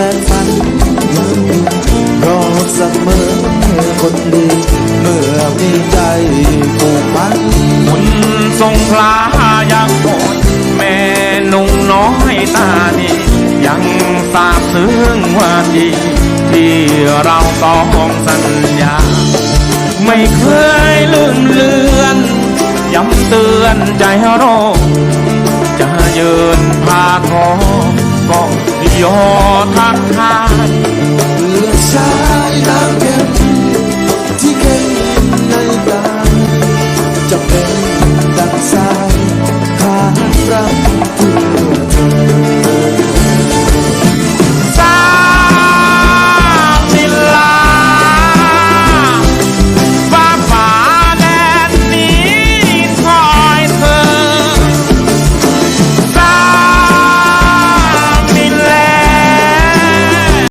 แต่ฝันรอเสมอคนดีเมื่อมีใจผูกพันคุณทรงพลายังหมดแม่นุ่งน้อยตาดียังสาบซึ้งว่าดีที่เราต้องสัญญา ไม่เคยลืมเลือนย้ำเตือนใจโรค ยอทักทาย